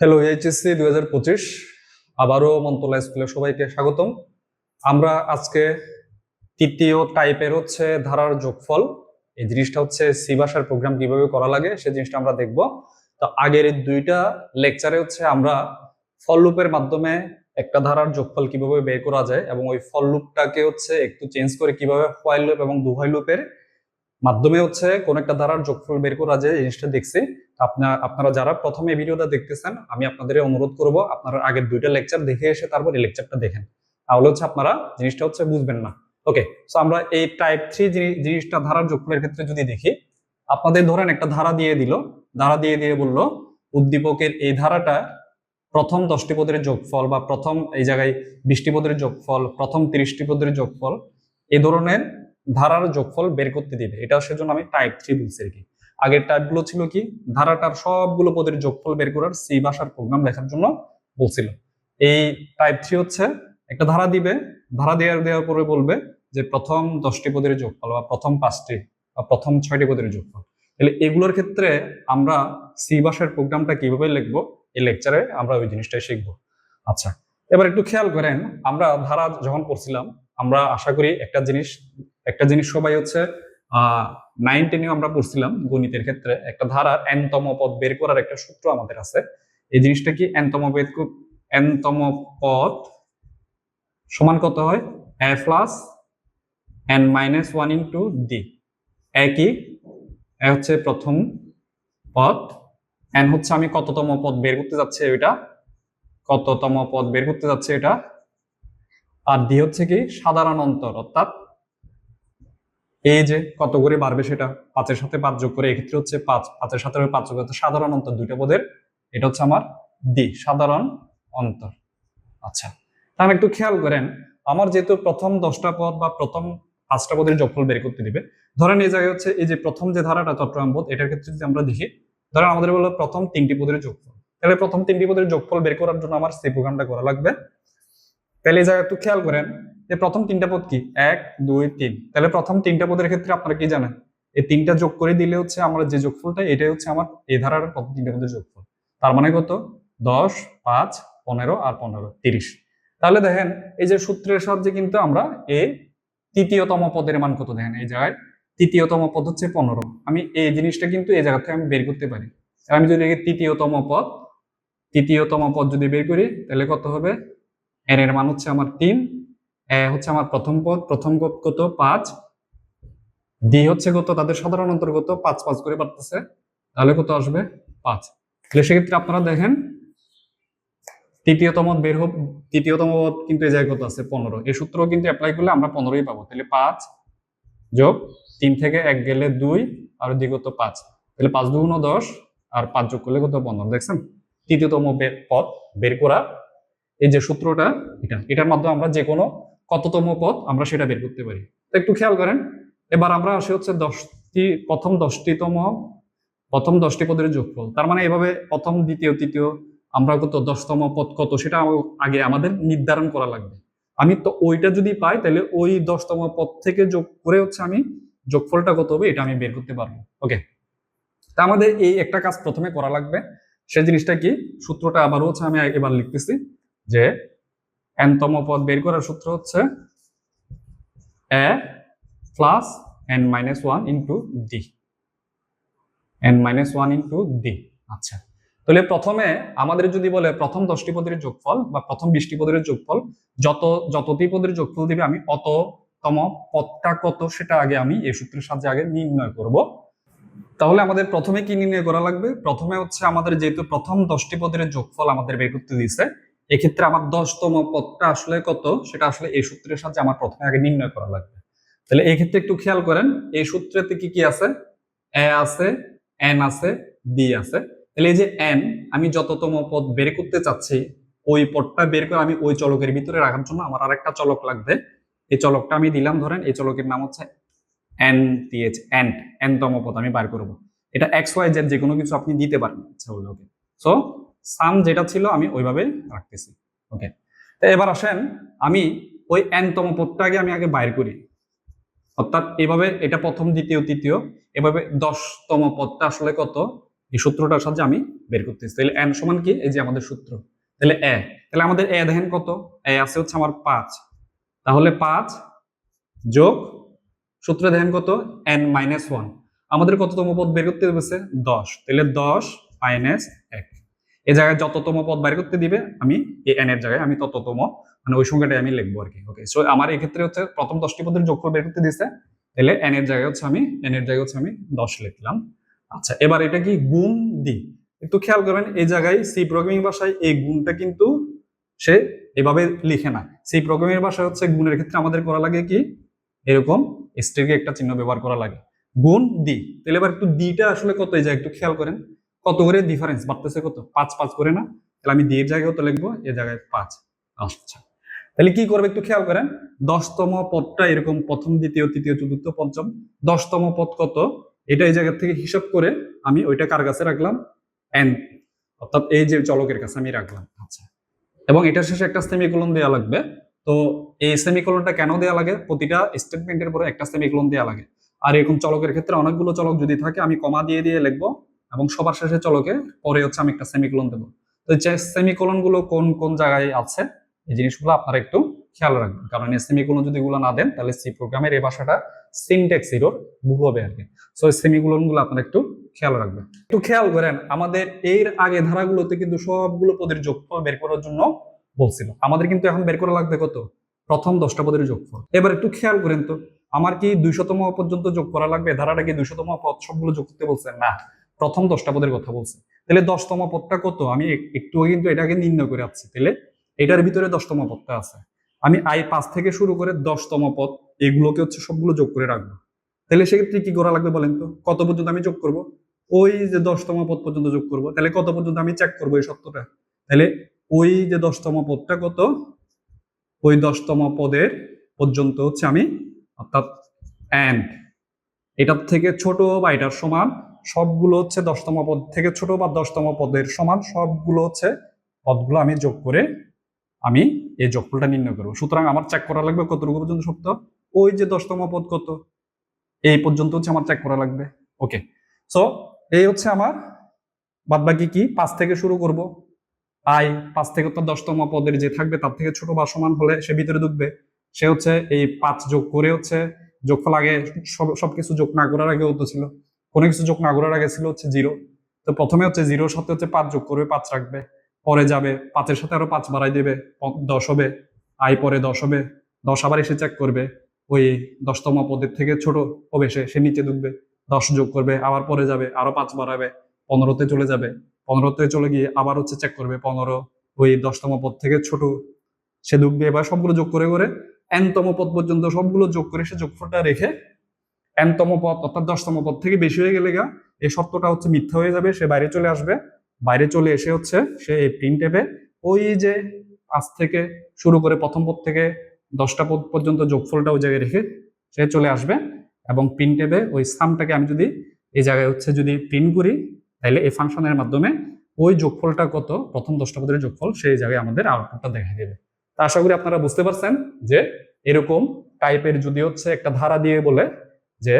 Hello HSC দুই হাজার পঁচিশ। আবারও মন্তলা স্কুলে সবাইকে স্বাগতম। আমরা আজকে তৃতীয় টাইপের হচ্ছে ধারার যোগফল। এই জিনিসটা হচ্ছে সি ভাষার প্রোগ্রাম কীভাবে করা লাগে সেই জিনিসটা আমরা দেখব। তো আগের এই দুইটা লেকচারে হচ্ছে আমরা ফল লুপের মাধ্যমে একটা ধারার যোগফল কীভাবে বের করা যায় এবং ওই ফল লুপটাকে হচ্ছে একটু চেঞ্জ করে কীভাবে হোয়াইল লুপ এবং দুহাই লুপের মাধ্যমে হচ্ছে কোন একটা ধারার যোগফল বের করা এই জিনিসটা দেখছি আপনার আপনারা যারা প্রথমে ভিডিওটা দেখতেছেন, আমি আপনাদের অনুরোধ করব আপনারা আগের দুইটা লেকচার দেখে এসে তারপর এই লেকচারটা দেখেন। তাহলে হচ্ছে আপনারা জিনিসটা হচ্ছে বুঝবেন না। ওকে সো আমরা এই টাইপ থ্রি জিনিসটা ধারার যোগফলের ক্ষেত্রে যদি দেখি, আপনাদের ধরেন একটা ধারা দিয়ে দিল, ধারা দিয়ে দিয়ে বলল, উদ্দীপকের এই ধারাটা প্রথম দশটি পদের যোগফল বা প্রথম এই জায়গায় বিশটি পদের যোগফল, প্রথম তিরিশটি পদের যোগফল এই ধরনের ধারার যোগফল বের করতে দিবে। এটা সেজন্য আমি টাইপ থ্রি বলছি আর কি। আগের টাইপগুলো ছিল কি? ধারাটার সবগুলো পদের যোগফল বের করার সি ভাষার প্রোগ্রাম লেখার জন্য বলছিল। এই টাইপ থ্রি হচ্ছে, একটা ধারা দিবে, ধারা দেওয়ার দেওয়ার পরে বলবে যে প্রথম দশটি পদের যোগফল বা প্রথম পাঁচটি বা প্রথম ছয়টি পদের যোগফল। তাহলে এগুলোর ক্ষেত্রে আমরা সি ভাষার প্রোগ্রামটা কীভাবে লিখব? এই লেকচারে আমরা ওই জিনিসটাই শিখব। আচ্ছা এবার একটু খেয়াল করেন, আমরা ধারা যখন পড়ছিলাম, আমরা আশা করি একটা জিনিস একটা জিনিস সবাই হচ্ছে নাইন টেনেও আমরা পড়ছিলাম গণিতের ক্ষেত্রে, একটা ধারার এনতম পদ বের করার একটা সূত্র আমাদের আছে। এই জিনিসটা কি এনতম পদ এনতম পদ সমান কত হয়? A plus N minus one into D একই এ হচ্ছে প্রথম পদ। এন হচ্ছে আমি কততম পদ বের করতে যাচ্ছি এটা? কততম পদ বের করতে যাচ্ছে এটা? আর ডি হচ্ছে কি সাধারণ অন্তর, অর্থাৎ এই যে কত করে বাড়বে সেটা পাঁচের সাথে পাঁচ যোগ করে, এক্ষেত্রে হচ্ছে পাঁচ, পাঁচের সাথে পাঁচ যোগ করতে সাধারণ অন্তর দুইটা পদের, এটা হচ্ছে আমার ডি সাধারণ অন্তর। আচ্ছা তাহলে একটু খেয়াল করেন, আমার যেহেতু প্রথম দশটা পদ বা প্রথম পাঁচটা পদের যোগফল বের করতে দিবে, ধরেন এই জায়গায় হচ্ছে এই যে প্রথম যে ধারাটা চট্টগ্রাম পদ, এটার ক্ষেত্রে যদি আমরা দেখি, ধরেন আমাদের বলল প্রথম তিনটি পদের যোগফল, তাহলে প্রথম তিনটি পদের যোগফল বের করার জন্য আমার সি প্রোগ্রামটা করা লাগবে। তাহলে এই জায়গায় একটু খেয়াল করেন যে প্রথম তিনটা পদ কি? এক, দুই, তিন। তাহলে প্রথম তিনটা পদের ক্ষেত্রে আপনারা কি জানেন? এই তিনটা যোগ করে দিলে হচ্ছে আমার যে যোগফলটা, এটাই হচ্ছে আমার এই ধারার প্রথম তিনটা পদের যোগফল। তার মানে কত? দশ, পাঁচ, পনেরো আর পনেরো, তিরিশ। তাহলে দেখেন, এই যে সূত্রের সাহায্যে কিন্তু আমরা এই তৃতীয়তম পদের মান কত দেখেন? এই জায়গায় তৃতীয়তম পদ হচ্ছে পনেরো। আমি এই জিনিসটা কিন্তু এই জায়গা থেকে আমি বের করতে পারি। আমি যদি তৃতীয়তম পদ তৃতীয়তম পদ যদি বের করি, তাহলে কত হবে? এর মান হচ্ছে আমার তিন এ হচ্ছে আমার প্রথম পদ প্রথম পদ কত পাঁচ। ডি হচ্ছে কত তাদের সাধারণ অন্তর্গত পাঁচ পাঁচ করে পারতেছে তাহলে কত আসবে? পাঁচ। তাহলে সেক্ষেত্রে আপনারা দেখেন, তৃতীয়তম বের হোক তৃতীয়তম পদ কিন্তু এই জায়গায় কত আছে? পনেরো। এই সূত্র কিন্তু অ্যাপ্লাই করলে আমরা পনেরোই পাবো। তাহলে পাঁচ যোগ তিন থেকে এক গেলে দুই, আর ওদিকে কত? পাঁচ। তাহলে পাঁচ দুগুণ দশ, আর পাঁচ যোগ করলে কত? পনেরো। দেখছেন? তৃতীয়তম পদ বের করা, এই যে সূত্রটা, এটা। এটার মাধ্যমে আমরা যে কোনো কততম পদ আমরা সেটা বের করতে পারি। তো একটু খেয়াল করেন, এবার আমরা আসি হচ্ছে দশটি, প্রথম দশটিতম, প্রথম দশটি পদের যোগফল। তার মানে এভাবে প্রথম, দ্বিতীয়, তৃতীয়, আমরা কত, দশতম পদ কত, সেটা আগে আমাদের নির্ধারণ করা লাগবে। আমি তো ওইটা যদি পাই, তাহলে ওই দশতম পদ থেকে যোগ করে হচ্ছে আমি যোগফলটা কত হবে, এটা আমি বের করতে পারব। ওকে? তা আমাদের এই একটা কাজ প্রথমে করা লাগবে। সেই জিনিসটা কি? সূত্রটা আবারও হচ্ছে আমি এবার লিখতেছি যে এনতম পদ বের করার সূত্র হচ্ছে A plus N minus one into D N minus one into D আচ্ছা। তাহলে প্রথমে আমাদের যদি বলে প্রথম দশটি পদের যোগফল বা প্রথম বিশটি পদের যোগফল, যত, যতটি পদের যোগফল দিবে আমি অততম পদটা কত সেটা আগে আমি এই সূত্রের সাহায্যে আগে নির্ণয় করব। তাহলে আমাদের প্রথমে কি নির্ণয় করা লাগবে? প্রথমে হচ্ছে আমাদের যেহেতু প্রথম দশটি পদের যোগফল আমাদের বের করতে দিয়েছে এক্ষেত্রে আমার দশতম পদটা আসলে কত? সেটা আসলে এই সূত্রের সাথে আমার প্রথমে আগে নির্ণয় করা লাগবে। তাহলে এই ক্ষেত্রে একটু খেয়াল করেন, এই সূত্রেতে কি কি আছে? এ আছে, এন আছে, বি আছে। তাহলে এই যে এন, আমি যততম পদ বের করতে চাচ্ছি, ওই পদটা বের করে আমি ওই চলকের ভিতরে রাখার জন্য আমার আরেকটা চলক লাগবে। এই চলকটা আমি দিলাম, ধরেন এই চলকের নাম হচ্ছে এন টিএচ এন্ড এন তম পদ আমি বার করব। এটা এক্স, ওয়াই, জেড যে কোনো কিছু আপনি দিতে পারেন আচ্ছা ওকে। সো সাম যেটা ছিল আমি ওইভাবে রাখতেছি। ওকে তো এবার আসেন, আমি ওই এন তম পদটাকে আমি আগে বাইর করি। অর্থাৎ এভাবে এটা প্রথম, দ্বিতীয়, তৃতীয়, এভাবে দশতম পদটা আসলে কত? এই সূত্রটার সাহায্যে আমি বের করতেছি। তাহলে এন সমান কি? এই যে আমাদের সূত্র। তাহলে এ তাহলে আমাদের এ দেখেন কত? এ আছে হচ্ছে আমার পাঁচ। তাহলে পাঁচ যোগ সূত্রে দেখেন কত? এন মাইনাস ওয়ান আমাদের কততম পদ বের করতে দশ। তাহলে দশ মাইনাস এক। এই জায়গায় যততম পদ বের করতে দিবে, আমি এই এন এর জায়গায় আমি তততম মানে ওই সংখ্যাটাই আমি লিখব আর কি ওকে সো আমার এই ক্ষেত্রে হচ্ছে প্রথম দশটি পদের যোগফল বের করতে দিছে, তাহলে এন এর জায়গায় হচ্ছে আমি এন এর জায়গায় হচ্ছে আমি দশ লিখলাম। আচ্ছা এবার এটা কি গুণ দি একটু খেয়াল করবেন এই জায়গায় সি প্রোগ্রামিং ভাষায় এই গুণটা কিন্তু সে এভাবে লিখে না। সি প্রোগ্রামিং ভাষায় হচ্ছে গুণের ক্ষেত্রে আমাদের করা লাগে কি? এরকম স্টেকে একটা চিহ্ন ব্যবহার করা লাগে। গুণ দি তাহলে এবার একটু দিটা আসলে কত? এই জায়গায় একটু খেয়াল করেন কত করে ডিফারেন্স বাড়তেছে কত? পাঁচ পাঁচ করে না? তাহলে আমি দিয়ে জায়গায় তো লিখব? এ জায়গায় পাঁচ। আচ্ছা। তাহলে কি করবে একটু খেয়াল করেন? দশতম পদটা এরকম প্রথম, দ্বিতীয়, তৃতীয়, চতুর্থ, পঞ্চম। দশতম পদ কত? এটা এই জায়গা থেকে হিসাব করে আমি ওইটা কার কাছে রাখলাম? এন অর্থাৎ এই যে চলকের কাছে আমি রাখলাম। আচ্ছা। এবং এটার শেষে একটা সেমিকোলন দেওয়া লাগবে। তো এই সেমিকোলনটা কেন দেওয়া লাগে? প্রতিটা স্টেটমেন্টের পরে একটা সেমিকোলন দেওয়া লাগে। আর এরকম চলকের ক্ষেত্রে অনেকগুলো চলক যদি থাকে, আমি কমা দিয়ে দিয়ে লিখব। এবং সবার শেষে চলকে পরে হচ্ছে আমি একটা সেমিকোলন দেবো। তো যে সেমিকোলনগুলো কোন কোন জায়গায় আছে, এই জিনিসগুলো আপনারা একটু খেয়াল রাখবেন। কারণ এই সেমিকোলন যদি এগুলো না দেন, তাহলে সি প্রোগ্রামের এই ভাষাটা সিনটেক্স এরর ভুল হবে আর কি। সো এই সেমিকোলনগুলো আপনারা একটু খেয়াল রাখবেন। একটু খেয়াল করেন, আমাদের এর আগে ধারাগুলোতে কিন্তু সবগুলো পদের যোগফল বের করার জন্য বলছিল। আমাদের কিন্তু এখন বের করা লাগবে কত? প্রথম দশটা পদের যোগফল। এবার একটু খেয়াল করেন তো, আমার কি দুইশতম পর্যন্ত যোগ করা লাগবে? ধারাটা কি দুইশতম পদ সবগুলো যোগ করতে বলছে? না। প্রথম দশটা পদের কথা বলছে। তাহলে দশতম পদটা কত? আমি এক- একটু কিন্তু এটাকে নির্ণয় করে আসছি তাহলে এটার ভিতরে দশতম পদটা আছে। আমি আই পাঁচ থেকে শুরু করে দশতম পদ, এগুলোকে হচ্ছে সবগুলো যোগ করে রাখব। তাহলে সেক্ষেত্রে কি করা লাগবে বলেন তো? কত পর্যন্ত আমি যোগ করব? ওই যে দশতম পদ পর্যন্ত যোগ করব। তাহলে কত পর্যন্ত আমি চেক করব এই সত্যটা? তাহলে ওই যে দশতম পদটা কত? ওই দশতম পদের পর্যন্ত হচ্ছে আমি অর্থাৎ অ্যান্ড এটার থেকে ছোট বা এটার সমান সবগুলো হচ্ছে দশতম পদ থেকে ছোট বা দশতম পদের সমান, সবগুলো হচ্ছে পদগুলো আমি যোগ করে আমি এই যোগফলটা নির্ণয় করব। সুতরাং আমার চেক করা লাগবে কতটুকু পর্যন্ত সত্য? ওই যে দশতম পদ কত? এই পর্যন্ত হচ্ছে আমার চেক করা লাগবে। ওকে সো এই হচ্ছে আমার বাদ বাকি কি? পাঁচ থেকে শুরু করব। আই পাঁচ থেকে তো দশতম পদের যে থাকবে তার থেকে ছোট বা সমান হলে সে ভিতরে ঢুকবে। সে হচ্ছে এই পাঁচ যোগ করে হচ্ছে যোগফল আগে সব, সবকিছু যোগ না করার আগে হতো ছিল। কোনো কিছু যোগ না করার আগে ছিল হচ্ছে জিরো। তো প্রথমে হচ্ছে জিরোর সাথে হচ্ছে পাঁচ যোগ করবে, পাঁচ রাখবে। পরে যাবে, পাঁচের সাথে আরও পাঁচ বাড়াই দেবে দশ হবে। আই পরে দশ হবে। দশ আবার এসে চেক করবে। ওই দশতম পদের থেকে ছোট হবে সে সে নিচে ঢুকবে। দশ যোগ করবে, আবার পরে যাবে, আরও পাঁচ বাড়াবে। পনেরোতে চলে যাবে। পনেরোতে চলে গিয়ে আবার হচ্ছে চেক করবে পনেরো। ওই দশতম পদ থেকে ছোট। সে ঢুকবে, এবার সবগুলো যোগ করে করে এনতম পদ পর্যন্ত সবগুলো যোগ করে সে যোগফলটা রেখে এনতম পদ, অর্থাৎ দশতম পদ থেকে বেশি হয়ে গেলে গা, এই শর্তটা হচ্ছে মিথ্যা হয়ে যাবে, সে বাইরে চলে আসবে। বাইরে চলে এসে হচ্ছে সে এই প্রিন্ট টেপে ওই যে আজ থেকে শুরু করে প্রথম পদ থেকে দশটা পদ পর্যন্ত যোগফলটা ওই জায়গায় রেখে সে চলে আসবে এবং প্রিন্ট টেপে ওই সামটাকে আমি যদি এই জায়গায় হচ্ছে যদি প্রিন্ট করি, তাহলে এই ফাংশনের মাধ্যমে ওই যোগফলটা কত, প্রথম দশটা পদের যোগফল, সেই জায়গায় আমাদের আউটপুটটা দেখা দেবে। তা আশা করি আপনারা বুঝতে পারছেন যে এরকম টাইপের যদি হচ্ছে একটা ধারা দিয়ে বলে যে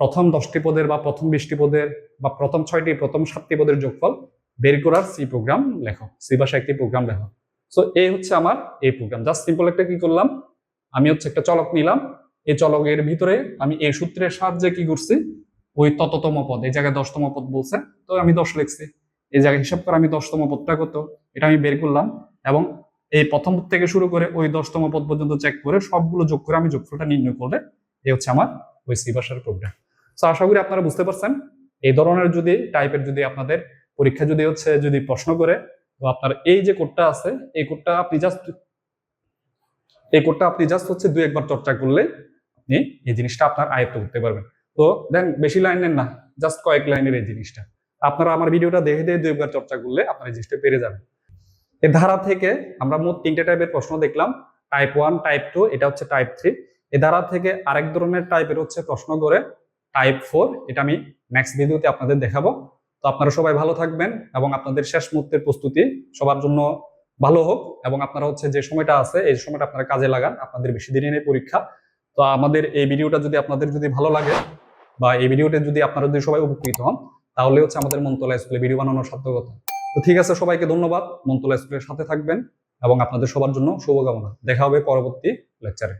প্রথম দশটি পদের বা প্রথম বিশটি পদের বা প্রথম ছয়টি, প্রথম সাতটি পদের যোগফল বের করার সি প্রোগ্রাম লেখো। সি ভাষা একটি প্রোগ্রাম লেখো। সো এই হচ্ছে আমার এই প্রোগ্রাম জাস্ট সিম্পল একটা কি করলাম? আমি হচ্ছে একটা চলক নিলাম। এই চলকের ভিতরে আমি এই সূত্রের সাহায্যে কি করছি? ওই তততম পদ, এই জায়গায় দশতম পদ বলছে, তো আমি দশ লিখছি। এই জায়গায় হিসাব করে আমি দশতম পদটা কত? এটা আমি বের করলাম এবং এই প্রথম থেকে শুরু করে ওই দশতম পদ পর্যন্ত চেক করে সবগুলো যোগ করে আমি যোগফলটা নির্ণয় করলে এই হচ্ছে আমার ওই সি ভাষার প্রোগ্রাম তো আশা করি আপনারা বুঝতে পারছেন। এই ধরনের যদি টাইপের যদি আপনাদের পরীক্ষা যদি হচ্ছে, যদি প্রশ্ন করে, তো আপনার এই যে কোডটা আছে, এই কোডটা আপনি জাস্ট এই কোডটা আপনি জাস্ট হচ্ছে দুই একবার চর্চা করলে আপনি এই জিনিসটা আপনার আয়ত্ত করতে পারবেন। তো দেন, বেশি লাইনের না জাস্ট কয়েক লাইনের এই জিনিসটা। আপনারা আমার ভিডিওটা দেখে দিয়ে দুই একবার চর্চা করলে আপনার এই জিনিসটা পেরে যাবেন। এই ধারা থেকে আমরা মোট তিনটে টাইপের প্রশ্ন দেখলাম। টাইপ ওয়ান টাইপ টু এটা হচ্ছে টাইপ থ্রি এই ধারা থেকে আরেক ধরনের টাইপের হচ্ছে প্রশ্ন করে। টাইপ ফোর এটা আমি নেক্সট ভিডিওতে আপনাদের দেখাবো। তো আপনারা সবাই ভালো থাকবেন এবং আপনাদের শেষ মুহূর্তের প্রস্তুতি সবার জন্য ভালো হোক এবং আপনারা হচ্ছে যে সময়টা আছে, এই সময়টা আপনারা কাজে লাগান, আপনাদের বেশি দিনের এই পরীক্ষা। তো আমাদের এই ভিডিওটা যদি আপনাদের যদি ভালো লাগে বা এই ভিডিওটা যদি আপনারা যদি সবাই উপকৃত হন, তাহলে হচ্ছে আমাদের মন্তলা স্কুলে ভিডিও বানানোর সার্থকতা তো ঠিক আছে, সবাইকে ধন্যবাদ। মন্তলা স্কুলের সাথে থাকবেন এবং আপনাদের সবার জন্য শুভকামনা। দেখা হবে পরবর্তী লেকচারে